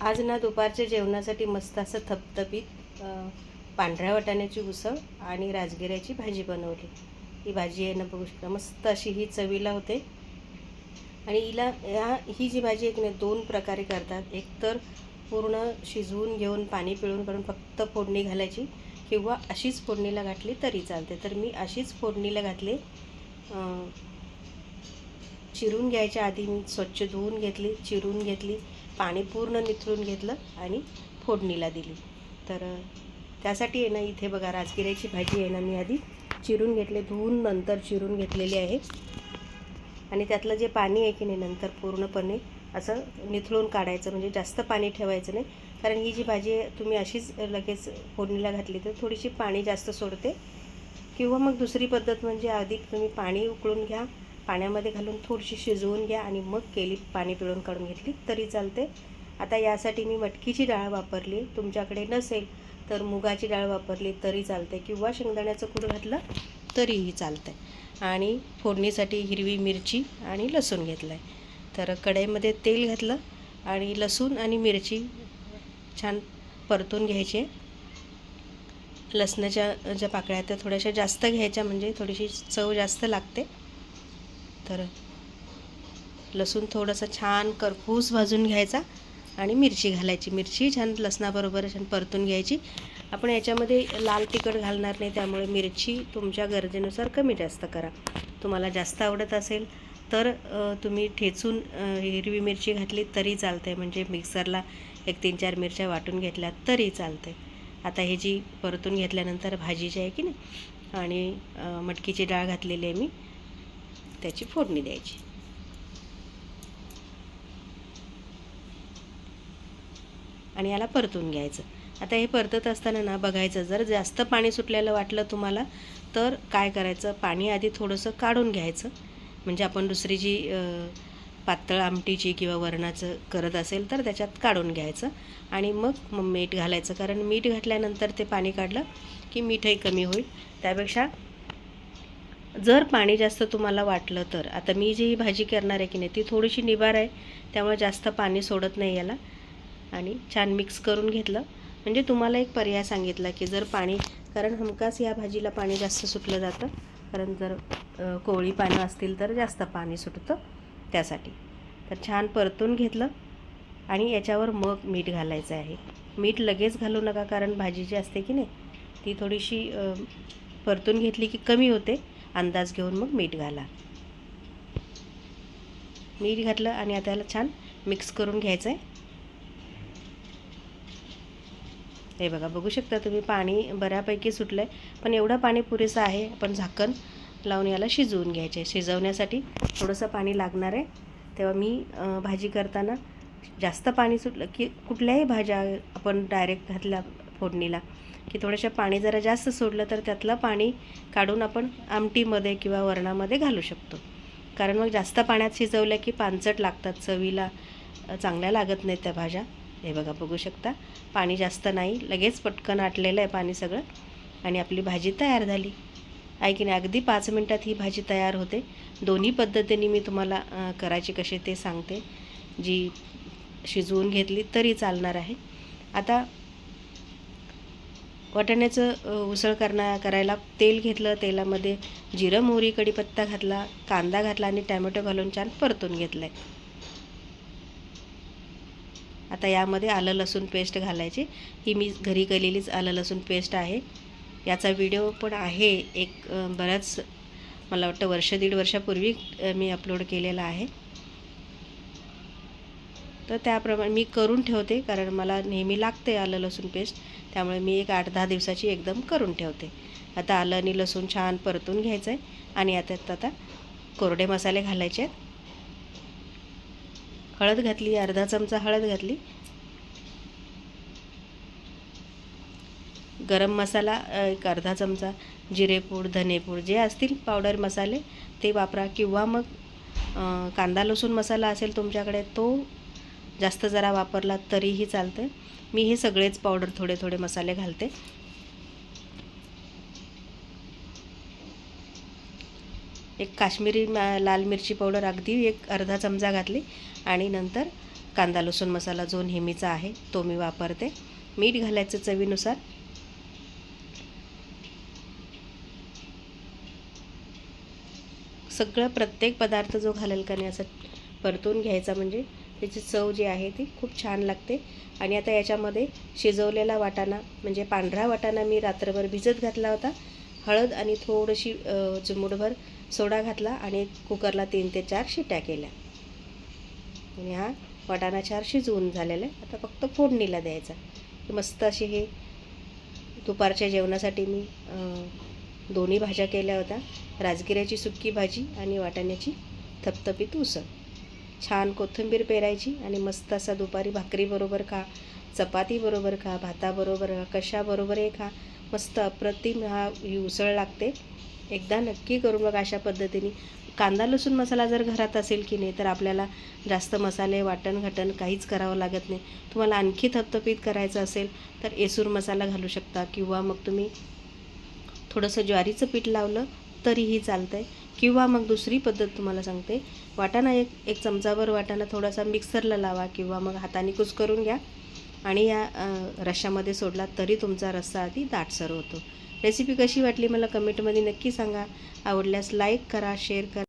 आज ना दुपारच्या जेवणासाठी मस्त असं थपथपीत पांढऱ्या वाटाण्याची उसळ आणि राजगिऱ्याची भाजी बनवली. ही भाजी आहे ना बघू शकता मस्त अशी ही चवीला होते. आणि हिला ह्या ही जी भाजी आहे नाही दोन प्रकारे करतात. एक तर पूर्ण शिजवून घेऊन पाणी पिळून करून फक्त फोडणी घालायची किंवा अशीच फोडणीला घातली तरी चालते. तर मी अशीच फोडणीला घातली. चिरून घ्यायच्या आधी मी स्वच्छ धुवून घेतली चिरून घेतली. पाणी पूर्ण निथळून घेतलं आणि फोडणीला दिली. तर त्यासाठी आहे ना इथे बघा राजगिऱ्याची भाजी आहे ना मी आधी चिरून घेतले धुवून नंतर चिरून घेतलेली आहे. आणि त्यातलं जे पाणी आहे की नाही नंतर पूर्णपणे असं निथळून काढायचं म्हणजे जास्त पाणी ठेवायचं नाही. कारण ही जी भाजी आहे तुम्ही अशीच लगेच फोडणीला घातली तर थोडीशी पाणी जास्त सोडते. किंवा मग दुसरी पद्धत म्हणजे आधी तुम्ही पाणी उकळून घ्या पाण्यामध्ये घालून थोडीशी शिजवून घ्या आणि मग केली पाणी पिळून काढून घेतली तरी चालते. आता यासाठी मी मटकीची डाळ वापरली. तुमच्याकडे नसेल तर मुगाची डाळ वापरली तरी चालते किंवा शेंगदाण्याचं कूड घातलं तरीही चालतं. आणि फोडणीसाठी हिरवी मिरची आणि लसूण घेतलं आहे तर कढईमध्ये तेल घातलं आणि लसूण आणि मिरची छान परतून घ्यायचे. लसणाच्या ज्या पाकळ्या आहेत त्या थोड्याशा जास्त घ्यायच्या म्हणजे थोडीशी चव जास्त लागते. तर लसूण थोडंसं छान करपूस भाजून घ्यायचा आणि मिरची घालायची. मिरची छान लसणाबरोबर छान परतून घ्यायची. आपण याच्यामध्ये लाल तिखट घालणार नाही त्यामुळे मिरची तुमच्या गरजेनुसार कमी जास्त करा. तुम्हाला जास्त आवडत असेल तर तुम्ही ठेचून हिरवी मिरची घातली तरी चालते म्हणजे मिक्सरला एक तीन चार मिरच्या वाटून घेतल्या तरी चालते आता हे जी परतून घेतल्यानंतर भाजी जी आहे की नाही? आणि मटकीची डाळ घातलेली आहे मी. त्याची फोडणी द्यायची. आणि याला परतून घ्यायचं. आता हे परतत असताना ना बघायचं जर जास्त पाणी सुटलेलं वाटलं तुम्हाला तर काय करायचं? पाणी आधी थोडंसं काढून घ्यायचं. म्हणजे आपण दुसरी जी पातळ आमटीची किंवा वरणाचं करत असेल तर त्याच्यात काढून घ्यायचं. आणि मग मग मीठ घालायचं. कारण मीठ घातल्यानंतर ते पाणी काढलं की मीठही कमी होईल. त्यापेक्षा जर पाणी जास्त तुम्हाला वाटलं तर आता मी जी भाजी करणार आहे की नाही ती थोडीशी निबार आहे त्यामुळे जास्त पाणी सोडत नाही याला. आणि छान मिक्स करून घेतलं. म्हणजे तुम्हाला एक पर्याय सांगितला की जर पाणी कारण हमखास या भाजीला पाणी जास्त सुटलं जातं कारण जर कोवळी पानं असतील तर जास्त पाणी सुटतं त्यासाठी. तर छान परतून घेतलं आणि याच्यावर मग मीठ घालायचं आहे. मीठ लगेच घालू नका कारण भाजी जी असते की नाही ती थोडीशी परतून घेतली की कमी होते. अंदाज घेऊन मग मीठ घाला. मीठ घातलं आणि आता याला छान मिक्स करून घ्यायचं आहे हे बघा बघू शकता तुम्ही पाणी बऱ्यापैकी सुटलं आहे पण एवढं पाणी पुरेसं आहे आपण झाकण लावून याला शिजवून घ्यायचे शिजवण्यासाठी थोडंसं पाणी लागणार आहे. तेव्हा मी भाजी करताना जास्त पाणी सुटलं की कुठल्याही भाज्या आपण डायरेक्ट घातल्या फोडणीला. की थोडंसं पाणी जरा जास्त सोडलं तर त्यातलं पाणी काढून आपण आमटीमध्ये किंवा वरणामध्ये घालू शकतो. कारण मग जास्त पाण्यात शिजवल्या की पानचट लागतात चवीला चांगल्या लागत नाहीत त्या भाज्या. हे बघा बघू शकता. पाणी जास्त नाही लगेच पटकन आटलेलं आहे पाणी सगळं. आणि आपली भाजी तयार झाली. आहे की नाही? अगदी पाच मिनटात ही भाजी तयार होते. दोन्ही पद्धतीने मी तुम्हाला करायची कशी ते सांगते. जी शिजवून घेतली तरी चालणार आहे. आता वाटाण्याचं उसळ करणा करायला तेल घेतलं तेलामध्ये जिरं मोहरी कढीपत्ता घातला कांदा घातला आणि टॅमॅटो घालून छान परतून घेतलं आहे आता यामध्ये आलं लसूण पेस्ट घालायची. ही मी घरी केलेलीच आलं लसूण पेस्ट आहे. याचा व्हिडिओ पण आहे. एक बराच मला वाटतं वर्ष दीड वर्षापूर्वी मी अपलोड केलेला आहे. तर त्याप्रमाणे मी करून ठेवते कारण मला नेहमी लागते आलं लसूण पेस्ट त्यामुळे मी एक आठ दहा दिवसाची एकदम करून ठेवते. आता आलं आणि लसूण छान परतून घ्यायचं आहे आणि आता आता कोरडे मसाले घालायचे आहेत. हळद घातली अर्धा चमचा हळद घातली. गरम मसाला एक अर्धा चमचा जिरेपूड धनेपूड जे असतील पावडर मसाले ते वापरा. किंवा मग कांदा लसूण मसाला असेल तुमच्याकडे तो जास्त जरा वापरला तरीही चालते मी हे सगळेच पावडर थोडे थोडे मसाले घालते. एक काश्मीरी मा- लाल मिरची पावडर अगदी एक अर्धा चमचा घातली आणि नंतर कांदा लसूण मसाला जो नेहमीचा आहे तो मी वापरते. मीठ घालायचं चवीनुसार. सगळं प्रत्येक पदार्थ जो घालेल का नाही असं परतून घ्यायचा म्हणजे त्याची चव जी आहे ती खूप छान लागते. आणि आता याच्यामध्ये शिजवलेला वाटाणा म्हणजे पांढरा वाटाणा मी रात्रभर भिजत घातला होता. हळद आणि थोडीशी अ, सोडा घातला आणि कुकरला तीन ते चार शिट्या केल्या. आणि हा वाटाणा चार शिजवून झालेला आहे. आता फक्त फोडणीला द्यायचा. मस्त असे हे दुपारच्या जेवणासाठी मी दोन्ही भाज्या केल्या होत्या. राजगिऱ्याची सुक्की भाजी आणि वाटाण्याची थपथपीत उसळ. छान कोथिंबीर पेरायची आणि मस्त असा दुपारी भाकरीबरोबर खा चपातीबरोबर खा भाताबरोबर खा कशाबरोबरही खा. मस्त अप्रतिम हा ही उसळ लागते. एकदा नक्की करू मग अशा पद्धतीने. कांदा लसूण मसाला जर घरात असेल की नाही तर आपल्याला जास्त मसाले वाटण घटण काहीच करावं लागत नाही. तुम्हाला आणखी थपथपीत करायचं असेल तर एसूर मसाला घालू शकता. किंवा मग तुम्ही थोडंसं ज्वारीचं पीठ लावलं तरीही चालतं आहे किंवा मग दुसरी पद्धत तुम्हाला सांगते. वाटाणा एक एक चमचाभर वाटाणा थोडासा मिक्सरला लावा किंवा मग हाताने कुस्करून घ्या. आणि या रश्श्यामध्ये सोडला तरी तुमचा रस्सा आधी दाटसर होतो. रेसिपी कशी वाटली मला कमेंटमध्ये नक्की सांगा. आवडल्यास लाईक करा शेअर करा.